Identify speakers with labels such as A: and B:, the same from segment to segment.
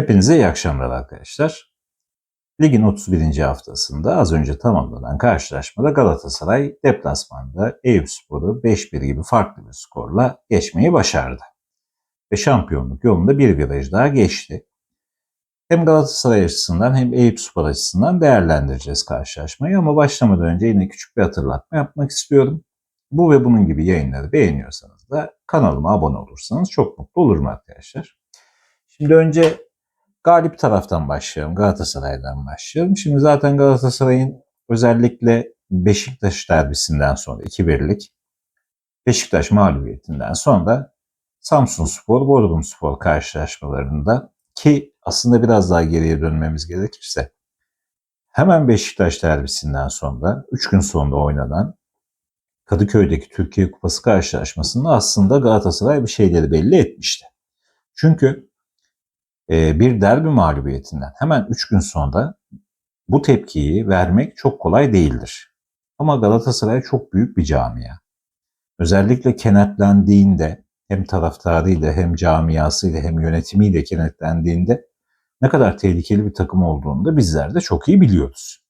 A: Hepinize iyi akşamlar arkadaşlar. Ligin 31. haftasında az önce tamamlanan karşılaşmada Galatasaray deplasmanda Eyüpspor'u 5-1 gibi farklı bir skorla geçmeyi başardı. Ve şampiyonluk yolunda bir viraj daha geçti. Hem Galatasaray açısından hem Eyüpspor açısından değerlendireceğiz karşılaşmayı ama başlamadan önce yine küçük bir hatırlatma yapmak istiyorum. Bu ve bunun gibi yayınları beğeniyorsanız da kanalıma abone olursanız çok mutlu olurum arkadaşlar. Şimdi önce galip taraftan başlayalım. Galatasaray'dan başlayalım. Şimdi zaten Galatasaray'ın özellikle Beşiktaş derbisinden sonra 2-1'lik Beşiktaş mağlubiyetinden sonra Samsun Spor, Bodrum Spor karşılaşmalarında ki aslında biraz daha geriye dönmemiz gerekirse hemen Beşiktaş derbisinden sonra 3 gün sonra oynanan Kadıköy'deki Türkiye Kupası karşılaşmasında aslında Galatasaray bir şeyleri belli etmişti. Çünkü bir derbi mağlubiyetinden hemen 3 gün sonra bu tepkiyi vermek çok kolay değildir. Ama Galatasaray çok büyük bir camia. Özellikle kenetlendiğinde hem taraftarıyla hem camiasıyla hem yönetimiyle kenetlendiğinde ne kadar tehlikeli bir takım olduğunu da bizler de çok iyi biliyoruz.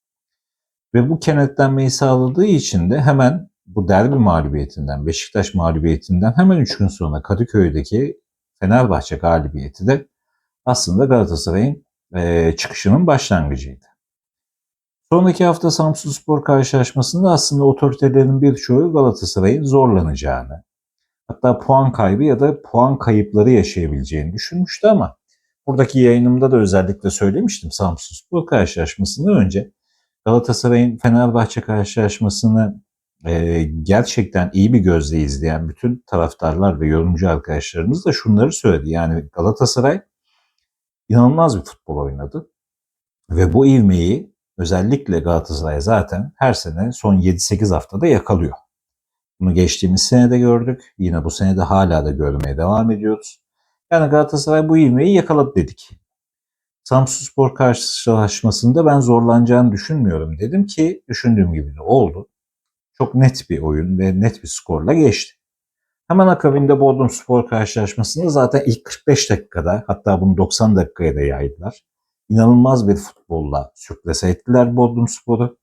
A: Ve bu kenetlenmeyi sağladığı için de hemen bu derbi mağlubiyetinden, Beşiktaş mağlubiyetinden hemen 3 gün sonra Kadıköy'deki Fenerbahçe galibiyeti de aslında Galatasaray'ın e, çıkışının başlangıcıydı. Sonraki hafta Samsun Spor karşılaşmasında aslında otoritelerin birçoğu Galatasaray'ın zorlanacağını, hatta puan kaybı ya da puan kayıpları yaşayabileceğini düşünmüştü ama buradaki yayınımda da özellikle söylemiştim Samsun Spor karşılaşmasından önce Galatasaray'ın Fenerbahçe karşılaşmasını e, gerçekten iyi bir gözle izleyen bütün taraftarlar ve yorumcu arkadaşlarımız da şunları söyledi. Yani Galatasaray inanılmaz bir futbol oynadı. Ve bu ivmeyi özellikle Galatasaray zaten her sene son 7-8 haftada yakalıyor. Bunu geçtiğimiz sene de gördük. Yine bu sene de hala da görmeye devam ediyoruz. Yani Galatasaray bu ivmeyi yakaladı dedik. Samsun Spor karşılaşmasında ben zorlanacağını düşünmüyorum dedim ki düşündüğüm gibi de oldu. Çok net bir oyun ve net bir skorla geçti. Hemen akabinde Bodrum Spor karşılaşmasında zaten ilk 45 dakikada hatta bunu 90 dakikaya da yaydılar. İnanılmaz bir futbolla sürklese ettiler Bodrum Spor'u.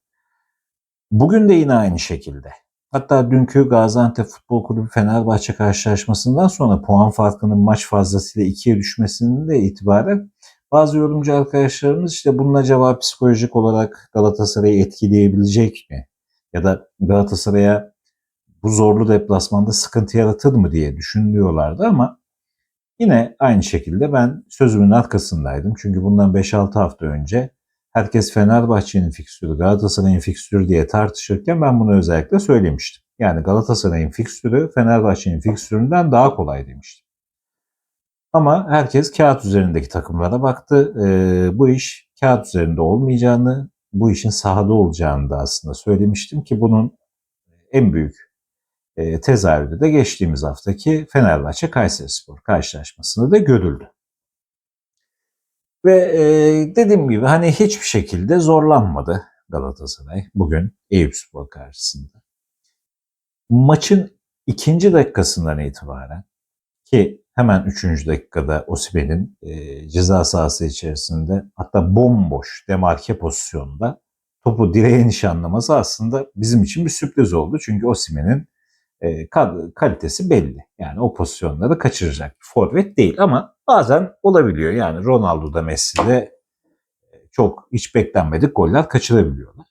A: Bugün de yine aynı şekilde. Hatta dünkü Gaziantep Futbol Kulübü Fenerbahçe karşılaşmasından sonra puan farkının maç fazlasıyla ikiye düşmesinin de itibaren bazı yorumcu arkadaşlarımız işte bunun acaba psikolojik olarak Galatasaray'ı etkileyebilecek mi? Ya da Galatasaray'a bu zorlu deplasmanda sıkıntı yaratır mı diye düşünüyorlardı ama yine aynı şekilde ben sözümün arkasındaydım. Çünkü bundan 5-6 hafta önce herkes Fenerbahçe'nin fikstürü, Galatasaray'ın fikstürü diye tartışırken ben bunu özellikle söylemiştim. Yani Galatasaray'ın fikstürü Fenerbahçe'nin fikstüründen daha kolay demiştim. Ama herkes kağıt üzerindeki takımlara baktı. Ee, bu iş kağıt üzerinde olmayacağını, bu işin sahada olacağını da aslında söylemiştim ki bunun en büyük e, tezahürü de geçtiğimiz haftaki Fenerbahçe Kayseri Spor karşılaşmasında da görüldü. Ve e, dediğim gibi hani hiçbir şekilde zorlanmadı Galatasaray bugün Eyüp Spor karşısında. Maçın ikinci dakikasından itibaren ki hemen üçüncü dakikada Osimen'in e, ceza sahası içerisinde hatta bomboş demarke pozisyonunda topu direğe nişanlaması aslında bizim için bir sürpriz oldu. Çünkü Osimen'in e, kalitesi belli. Yani o pozisyonları kaçıracak bir forvet değil ama bazen olabiliyor. Yani Ronaldo'da Messi'de e, çok hiç beklenmedik goller kaçırabiliyorlar.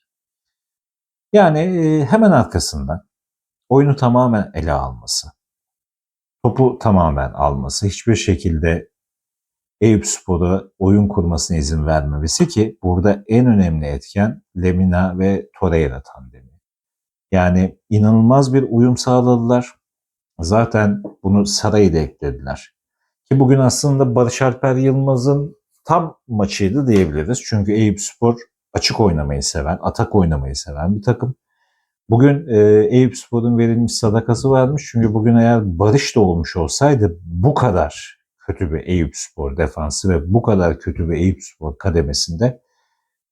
A: Yani e, hemen arkasından oyunu tamamen ele alması, topu tamamen alması, hiçbir şekilde Eyüp Spor'a oyun kurmasına izin vermemesi ki burada en önemli etken Lemina ve Torreira tandemi. Yani inanılmaz bir uyum sağladılar. Zaten bunu Saray'ı da eklediler. Ki bugün aslında Barış Alper Yılmaz'ın tam maçıydı diyebiliriz. Çünkü Eyüp Spor açık oynamayı seven, atak oynamayı seven bir takım. Bugün e, Eyüp Spor'un verilmiş sadakası varmış. Çünkü bugün eğer Barış da olmuş olsaydı bu kadar kötü bir Eyüp Spor defansı ve bu kadar kötü bir Eyüp Spor kademesinde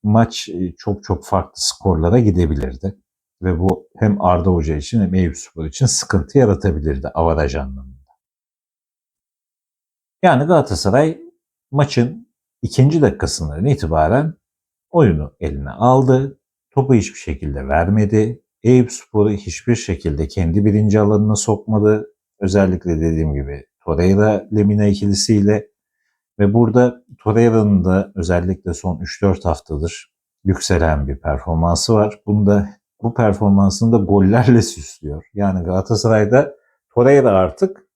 A: maç e, çok çok farklı skorlara gidebilirdi. Ve bu hem Arda Hoca için hem Eyüp Spor için sıkıntı yaratabilirdi avaraj anlamında. Yani Galatasaray maçın ikinci dakikasından itibaren oyunu eline aldı. Topu hiçbir şekilde vermedi. Eyüp Spor'u hiçbir şekilde kendi birinci alanına sokmadı. Özellikle dediğim gibi Torreira Lemina ikilisiyle ve burada Torreira'nın da özellikle son 3-4 haftadır yükselen bir performansı var. Bunda bu performansını da gollerle süslüyor. Yani Galatasaray'da Torreira artık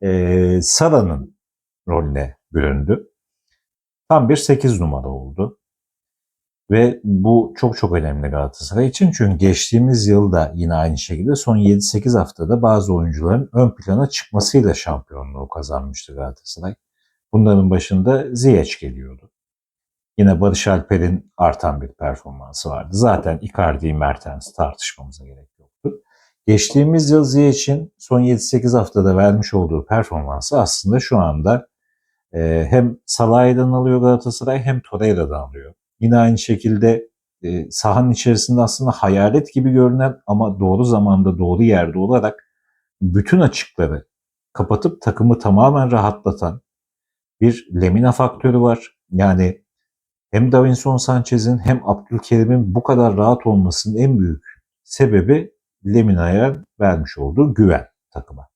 A: e, Sara'nın rolüne büründü. Tam bir 8 numara oldu. Ve bu çok çok önemli Galatasaray için. Çünkü geçtiğimiz yılda yine aynı şekilde son 7-8 haftada bazı oyuncuların ön plana çıkmasıyla şampiyonluğu kazanmıştı Galatasaray. Bunların başında Ziyech geliyordu. Yine Barış Alper'in artan bir performansı vardı. Zaten Icardi, Mertens tartışmamıza gerek yoktu. Geçtiğimiz yıl Ziyech'in son 7-8 haftada vermiş olduğu performansı aslında şu anda e, hem Salah'dan alıyor Galatasaray hem Torreira'dan alıyor. Yine aynı şekilde e, sahanın içerisinde aslında hayalet gibi görünen ama doğru zamanda doğru yerde olarak bütün açıkları kapatıp takımı tamamen rahatlatan bir Lemina faktörü var. Yani hem Davinson Sanchez'in hem Abdülkerim'in bu kadar rahat olmasının en büyük sebebi Lemina'ya vermiş olduğu güven takıma.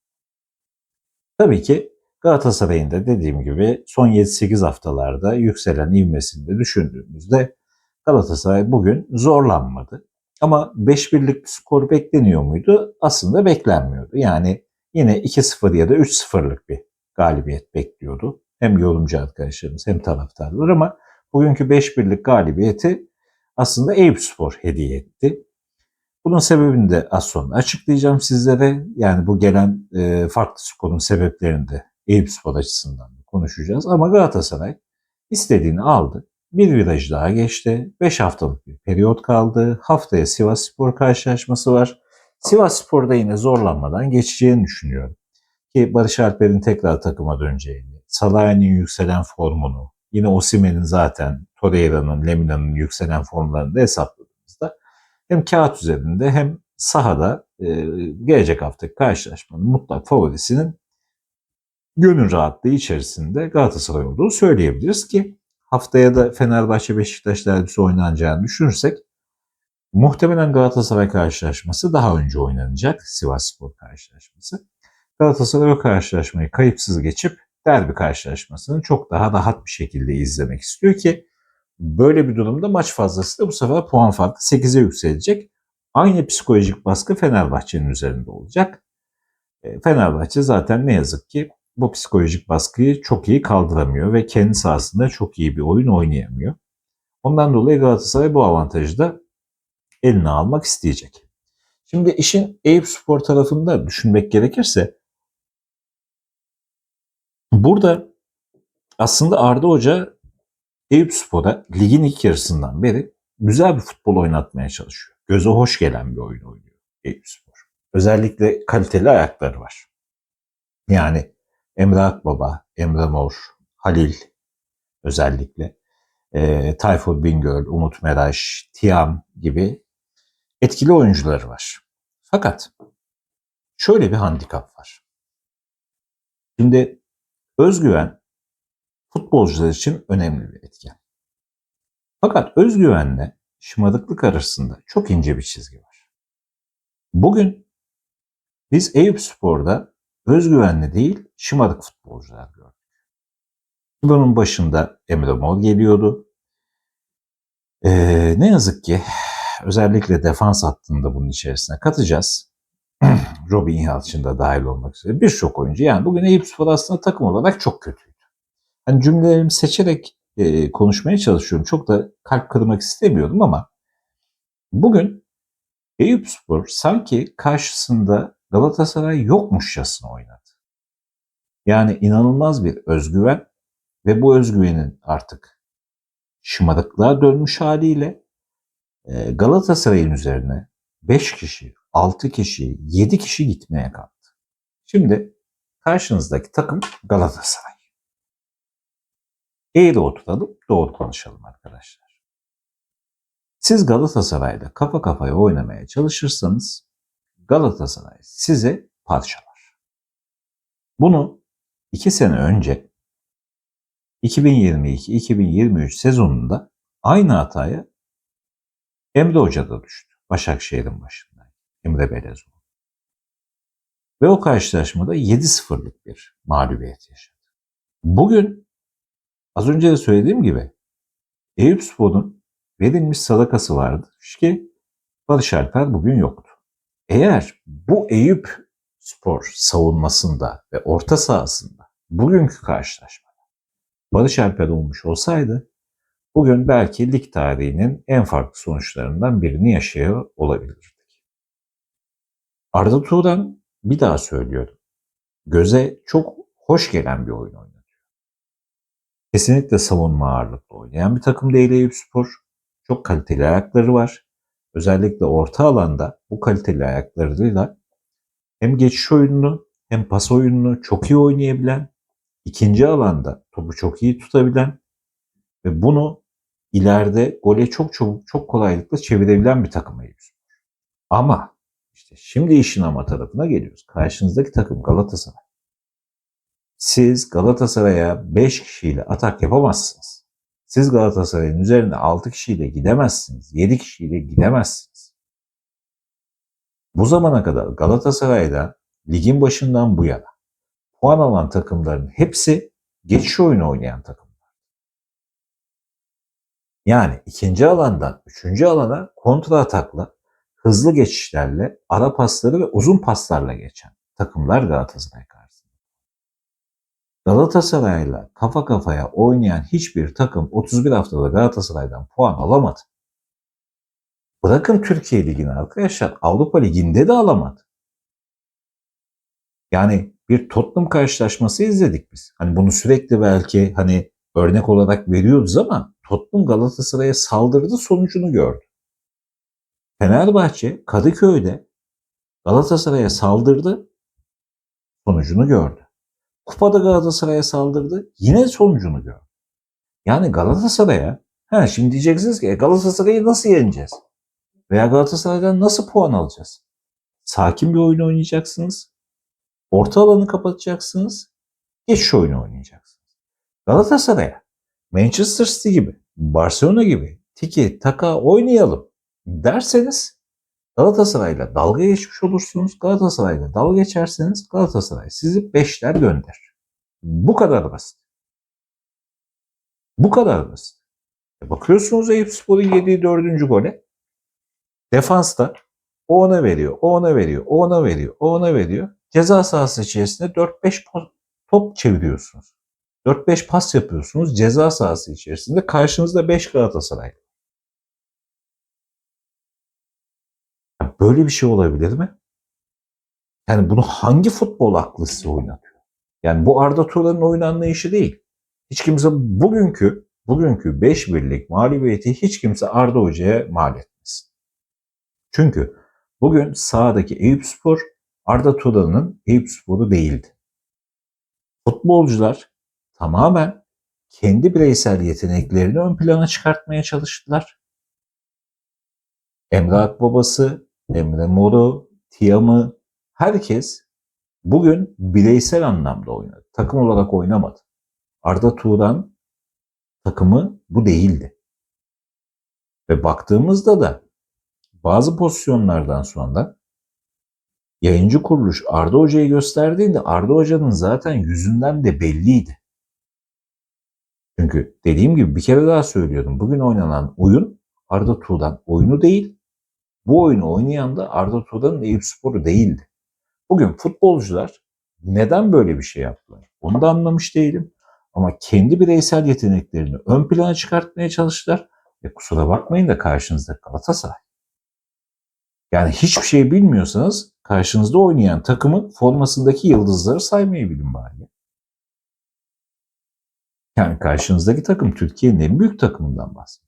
A: Tabii ki Galatasaray'ın da dediğim gibi son 7-8 haftalarda yükselen ivmesini de düşündüğümüzde Galatasaray bugün zorlanmadı. Ama 5-1'lik bir skor bekleniyor muydu? Aslında beklenmiyordu. Yani yine 2-0 ya da 3-0'lık bir galibiyet bekliyordu. Hem yorumcu arkadaşlarımız hem taraftarlar ama bugünkü 5-1'lik galibiyeti aslında Eyüp Spor hediye etti. Bunun sebebini de az sonra açıklayacağım sizlere. Yani bu gelen e, farklı skorun sebeplerini de Eyüp Spor açısından konuşacağız. Ama Galatasaray istediğini aldı. Bir viraj daha geçti. 5 haftalık bir periyot kaldı. Haftaya Sivas Spor karşılaşması var. Sivas Spor'da yine zorlanmadan geçeceğini düşünüyorum. Ki Barış Alper'in tekrar takıma döneceğini, Salah'ın yükselen formunu, yine Osimen'in zaten Torreira'nın, Lemina'nın yükselen formlarını da hesapladığımızda hem kağıt üzerinde hem sahada e, gelecek haftaki karşılaşmanın mutlak favorisinin gönül rahatlığı içerisinde Galatasaray olduğunu söyleyebiliriz ki haftaya da Fenerbahçe Beşiktaş derbisi oynanacağını düşünürsek muhtemelen Galatasaray karşılaşması daha önce oynanacak Sivas Spor karşılaşması. Galatasaray o karşılaşmayı kayıpsız geçip derbi karşılaşmasını çok daha rahat bir şekilde izlemek istiyor ki böyle bir durumda maç fazlası da bu sefer puan farkı 8'e yükselecek. Aynı psikolojik baskı Fenerbahçe'nin üzerinde olacak. E, Fenerbahçe zaten ne yazık ki bu psikolojik baskıyı çok iyi kaldıramıyor ve kendi sahasında çok iyi bir oyun oynayamıyor. Ondan dolayı Galatasaray bu avantajı da eline almak isteyecek. Şimdi işin Eyüp Spor tarafında düşünmek gerekirse burada aslında Arda Hoca Eyüp Spor'a ligin ilk yarısından beri güzel bir futbol oynatmaya çalışıyor. Göze hoş gelen bir oyun oynuyor Eyüp Spor. Özellikle kaliteli ayakları var. Yani Emre Akbaba, Emre Mor, Halil özellikle, e, Tayfur Bingöl, Umut Meraş, Tiam gibi etkili oyuncuları var. Fakat şöyle bir handikap var. Şimdi özgüven futbolcular için önemli bir etken. Fakat özgüvenle şımarıklık arasında çok ince bir çizgi var. Bugün biz Eyüp Spor'da özgüvenli değil şımarık futbolcular gördük. Bunun başında Emre Mor geliyordu. Ee, ne yazık ki özellikle defans hattında bunun içerisine katacağız. Robin Yalçın da dahil olmak üzere birçok oyuncu. Yani bugün Eyüp Spor aslında takım olarak çok kötüydü. Hani cümlelerimi seçerek e, konuşmaya çalışıyorum. Çok da kalp kırmak istemiyordum ama bugün Eyüp Spor sanki karşısında Galatasaray yokmuşçasına oynadı. Yani inanılmaz bir özgüven ve bu özgüvenin artık şımarıklığa dönmüş haliyle e, Galatasaray'ın üzerine 5 kişi, 6 kişi, 7 kişi gitmeye kalktı. Şimdi karşınızdaki takım Galatasaray. Eğri oturalım, doğru konuşalım arkadaşlar. Siz Galatasaray'da kafa kafaya oynamaya çalışırsanız Galatasaray size parçalar. Bunu iki sene önce 2022-2023 sezonunda aynı hataya Emre Hoca da düştü. Başakşehir'in başında. Emre Belezoğlu. Ve o karşılaşmada 7-0'lık bir mağlubiyet yaşadı. Bugün az önce de söylediğim gibi Eyüp Spor'un verilmiş sadakası vardı ki Barış Alper bugün yoktu. Eğer bu Eyüp Spor savunmasında ve orta sahasında bugünkü karşılaşmada Barış Alper olmuş olsaydı bugün belki lig tarihinin en farklı sonuçlarından birini yaşıyor olabilirdik. Arda Turan bir daha söylüyorum. Göze çok hoş gelen bir oyun oynatıyor. Kesinlikle savunma ağırlıklı oynayan bir takım değil Eyüp Spor. Çok kaliteli ayakları var. Özellikle orta alanda bu kaliteli ayaklarıyla hem geçiş oyununu hem pas oyununu çok iyi oynayabilen, ikinci alanda topu çok iyi tutabilen ve bunu ileride gole çok çabuk çok kolaylıkla çevirebilen bir takım Eyüp Spor. Ama işte şimdi işin ama tarafına geliyoruz. Karşınızdaki takım Galatasaray. Siz Galatasaray'a 5 kişiyle atak yapamazsınız. Siz Galatasaray'ın üzerine 6 kişiyle gidemezsiniz. 7 kişiyle gidemezsiniz. Bu zamana kadar Galatasaray'da ligin başından bu yana puan alan takımların hepsi geçiş oyunu oynayan takımlar. Yani ikinci alandan üçüncü alana kontra atakla, hızlı geçişlerle, ara pasları ve uzun paslarla geçen takımlar Galatasaray karşısında. Galatasaray'la kafa kafaya oynayan hiçbir takım 31 haftada Galatasaray'dan puan alamadı. Bırakın Türkiye Ligi'ni arkadaşlar Avrupa Ligi'nde de alamadı. Yani bir Tottenham karşılaşması izledik biz. Hani bunu sürekli belki hani örnek olarak veriyoruz ama Tottenham Galatasaray'a saldırdı sonucunu gördü. Fenerbahçe Kadıköy'de Galatasaray'a saldırdı sonucunu gördü. Kupada Galatasaray'a saldırdı yine sonucunu gördü. Yani Galatasaray'a ha şimdi diyeceksiniz ki e, Galatasaray'ı nasıl yeneceğiz? Veya Galatasaray'dan nasıl puan alacağız? Sakin bir oyun oynayacaksınız. Orta alanı kapatacaksınız. Geçiş oyunu oynayacaksınız. Galatasaray'a Manchester City gibi, Barcelona gibi tiki taka oynayalım derseniz Galatasaray'la dalga geçmiş olursunuz. Galatasaray'la dalga geçerseniz Galatasaray sizi beşler gönder. Bu kadar basit. Bu kadar basit. E bakıyorsunuz Eyüp Spor'un yediği dördüncü gole. Defansta o ona veriyor, o ona veriyor, o ona veriyor, o ona veriyor. Ceza sahası içerisinde 4-5 top çeviriyorsunuz. 4-5 pas yapıyorsunuz ceza sahası içerisinde. Karşınızda 5 Galatasaray. Böyle bir şey olabilir mi? Yani bunu hangi futbol aklı size oynatıyor? Yani bu Arda Turan'ın oyun anlayışı değil. Hiç kimse bugünkü bugünkü 5 birlik mağlubiyeti hiç kimse Arda Hoca'ya mal etmesin. Çünkü bugün sahadaki Eyüp Spor Arda Turan'ın Eyüp Spor'u değildi. Futbolcular tamamen kendi bireysel yeteneklerini ön plana çıkartmaya çalıştılar. Emre Akbabası, Emre Moru, Tiam'ı herkes bugün bireysel anlamda oynadı. Takım olarak oynamadı. Arda Turan takımı bu değildi. Ve baktığımızda da bazı pozisyonlardan sonra yayıncı kuruluş Arda Hoca'yı gösterdiğinde Arda Hoca'nın zaten yüzünden de belliydi. Çünkü dediğim gibi bir kere daha söylüyorum. Bugün oynanan oyun Arda Tuğ'dan oyunu değil. Bu oyunu oynayan da Arda Tuğ'dan Eyüp Sporu değildi. Bugün futbolcular neden böyle bir şey yaptılar? Onu da anlamış değilim. Ama kendi bireysel yeteneklerini ön plana çıkartmaya çalıştılar. Ve kusura bakmayın da karşınızda Galatasaray. Yani hiçbir şey bilmiyorsanız karşınızda oynayan takımın formasındaki yıldızları saymayı bilin bari. Yani karşınızdaki takım Türkiye'nin en büyük takımından bahsediyor.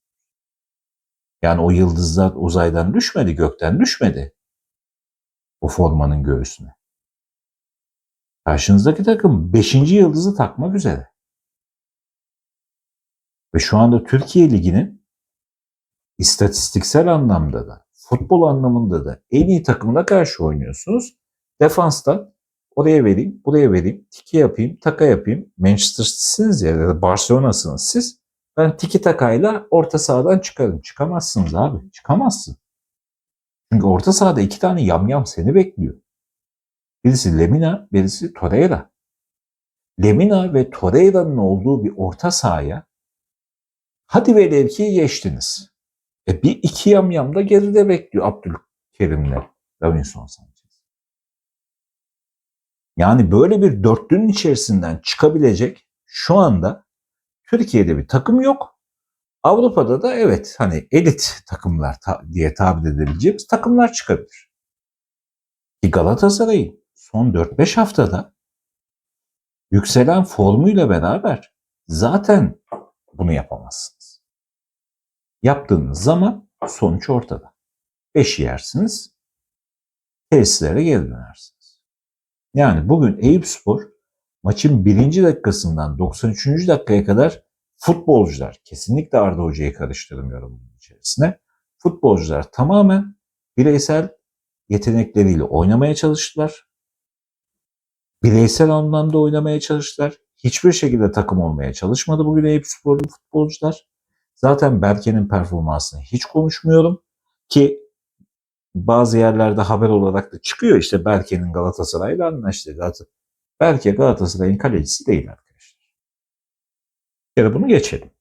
A: Yani o yıldızlar uzaydan düşmedi, gökten düşmedi. O formanın göğsüne. Karşınızdaki takım 5. yıldızı takmak üzere. Ve şu anda Türkiye Ligi'nin istatistiksel anlamda da, futbol anlamında da en iyi takımına karşı oynuyorsunuz. Defansta oraya vereyim, buraya vereyim, tiki yapayım, taka yapayım. Manchester City'siniz ya da Barcelona'sınız siz. Ben tiki takayla orta sahadan çıkarım. Çıkamazsınız abi. Çıkamazsın. Çünkü orta sahada iki tane yamyam seni bekliyor. Birisi Lemina, birisi Torreira. Lemina ve Torreira'nın olduğu bir orta sahaya hadi velev ki geçtiniz. E bir iki yamyam da geride bekliyor Abdülkerim'le Davinson Sanchez. Yani böyle bir dörtlünün içerisinden çıkabilecek şu anda Türkiye'de bir takım yok. Avrupa'da da evet hani elit takımlar ta- diye tabir edebileceğimiz takımlar çıkabilir. Ki Galatasaray'ın son 4-5 haftada yükselen formuyla beraber zaten bunu yapamazsınız. Yaptığınız zaman sonuç ortada. 5 yersiniz, tesislere geri dönersiniz. Yani bugün Eyüpspor maçın birinci dakikasından 93. dakikaya kadar futbolcular, kesinlikle Arda Hoca'yı karıştırmıyorum bunun içerisine. Futbolcular tamamen bireysel yetenekleriyle oynamaya çalıştılar. Bireysel anlamda oynamaya çalıştılar. Hiçbir şekilde takım olmaya çalışmadı bugün Eyüpsporlu futbolcular. Zaten Berke'nin performansını hiç konuşmuyorum ki bazı yerlerde haber olarak da çıkıyor işte Berke'nin Galatasaray'la anlaştı. Galatasaray. Berke Galatasaray'ın kalecisi değil arkadaşlar. Bir kere bunu geçelim.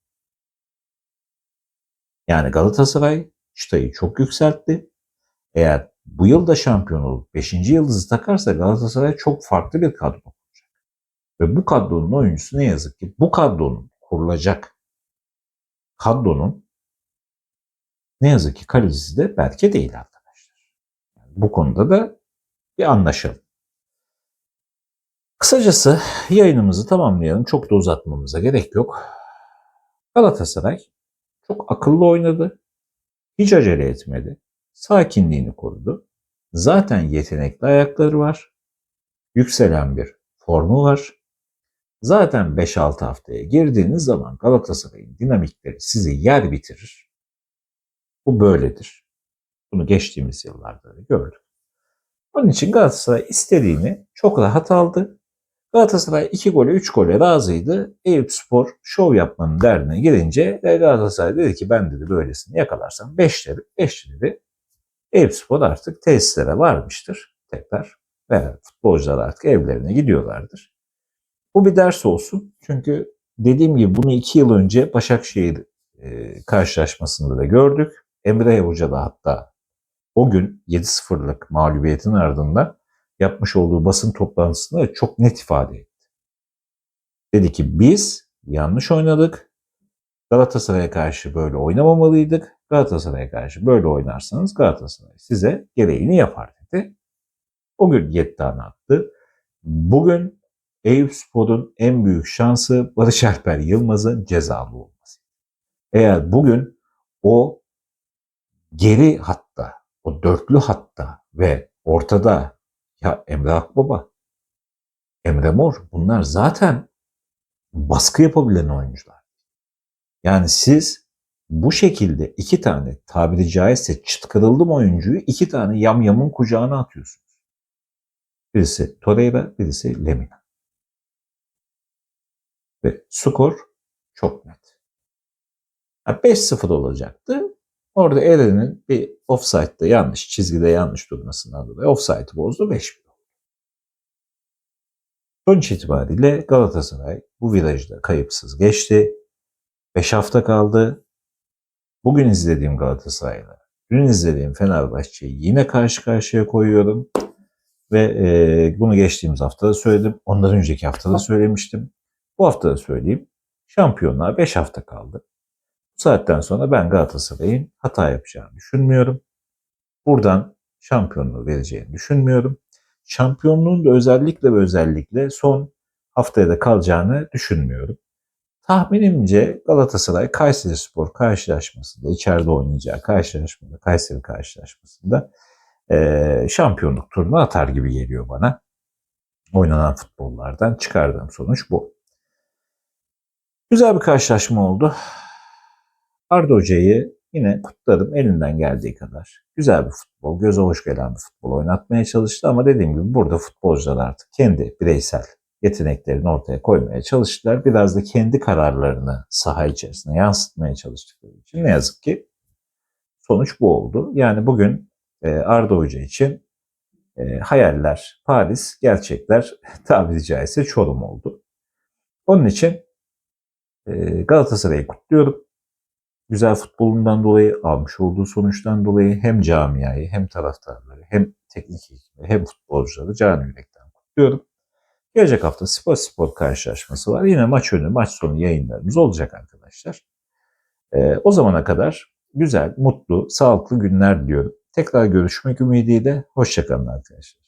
A: Yani Galatasaray çıtayı çok yükseltti. Eğer bu yıl da şampiyon olup 5. yıldızı takarsa Galatasaray çok farklı bir kadro olacak. Ve bu kadronun oyuncusu ne yazık ki bu kadronun kurulacak kadronun ne yazık ki kalecisi de Berke değil arkadaşlar. Bu konuda da bir anlaşalım. Kısacası yayınımızı tamamlayalım. Çok da uzatmamıza gerek yok. Galatasaray çok akıllı oynadı. Hiç acele etmedi. Sakinliğini korudu. Zaten yetenekli ayakları var. Yükselen bir formu var. Zaten 5-6 haftaya girdiğiniz zaman Galatasaray'ın dinamikleri sizi yer bitirir. Bu böyledir. Bunu geçtiğimiz yıllarda da gördük. Onun için Galatasaray istediğini çok rahat aldı. Galatasaray 2 gole 3 gole razıydı. Eyüp Spor şov yapmanın derdine girince ve Galatasaray dedi ki ben dedi böylesini yakalarsam 5 dedi. 5 dedi. Eyüp Spor artık tesislere varmıştır tekrar. Ve futbolcular artık evlerine gidiyorlardır. Bu bir ders olsun. Çünkü dediğim gibi bunu 2 yıl önce Başakşehir e, karşılaşmasında da gördük. Emre Hoca da hatta o gün 7-0'lık mağlubiyetin ardından yapmış olduğu basın toplantısında çok net ifade etti. Dedi ki biz yanlış oynadık. Galatasaray'a karşı böyle oynamamalıydık. Galatasaray'a karşı böyle oynarsanız Galatasaray size gereğini yapar dedi. O gün 7 tane attı. Bugün Eyüp Spor'un en büyük şansı Barış Alper Yılmaz'ın cezalı olması. Eğer bugün o geri hatta, o dörtlü hatta ve ortada ya Emre Akbaba, Emre Mor bunlar zaten baskı yapabilen oyuncular. Yani siz bu şekilde iki tane tabiri caizse çıt kırıldım oyuncuyu iki tane yamyamın kucağına atıyorsunuz. Birisi Torreira, birisi Lemina. Ve skor çok net. 5-0 olacaktı. Orada Eren'in bir offside'da yanlış, çizgide yanlış durmasından dolayı offside'ı bozdu 5-1 oldu. Sonuç itibariyle Galatasaray bu virajda kayıpsız geçti. 5 hafta kaldı. Bugün izlediğim Galatasaray'la, dün izlediğim Fenerbahçe'yi yine karşı karşıya koyuyorum. Ve e, bunu geçtiğimiz hafta da söyledim. Ondan önceki hafta da söylemiştim. Bu hafta da söyleyeyim. Şampiyonluğa 5 hafta kaldı. Saatten sonra ben Galatasaray'ın hata yapacağını düşünmüyorum. Buradan şampiyonluğu vereceğini düşünmüyorum. Şampiyonluğun da özellikle ve özellikle son haftaya da kalacağını düşünmüyorum. Tahminimce Galatasaray Kayseri Spor karşılaşmasında, içeride oynayacağı karşılaşmada, Kayseri karşılaşmasında e, şampiyonluk turunu atar gibi geliyor bana. Oynanan futbollardan çıkardığım sonuç bu. Güzel bir karşılaşma oldu. Arda Hoca'yı yine kutladım elinden geldiği kadar. Güzel bir futbol, göze hoş gelen bir futbol oynatmaya çalıştı ama dediğim gibi burada futbolcular artık kendi bireysel yeteneklerini ortaya koymaya çalıştılar. Biraz da kendi kararlarını saha içerisine yansıtmaya çalıştıkları için ne yazık ki sonuç bu oldu. Yani bugün e, Arda Hoca için e, hayaller Paris, gerçekler tabiri caizse Çorum oldu. Onun için e, Galatasaray'ı kutluyorum. Güzel futbolundan dolayı, almış olduğu sonuçtan dolayı hem camiayı hem taraftarları hem teknik ekibi hem futbolcuları canı yürekten kutluyorum. Gelecek hafta spor spor karşılaşması var. Yine maç önü, maç sonu yayınlarımız olacak arkadaşlar. Ee, o zamana kadar güzel, mutlu, sağlıklı günler diliyorum. Tekrar görüşmek ümidiyle. Hoşçakalın arkadaşlar.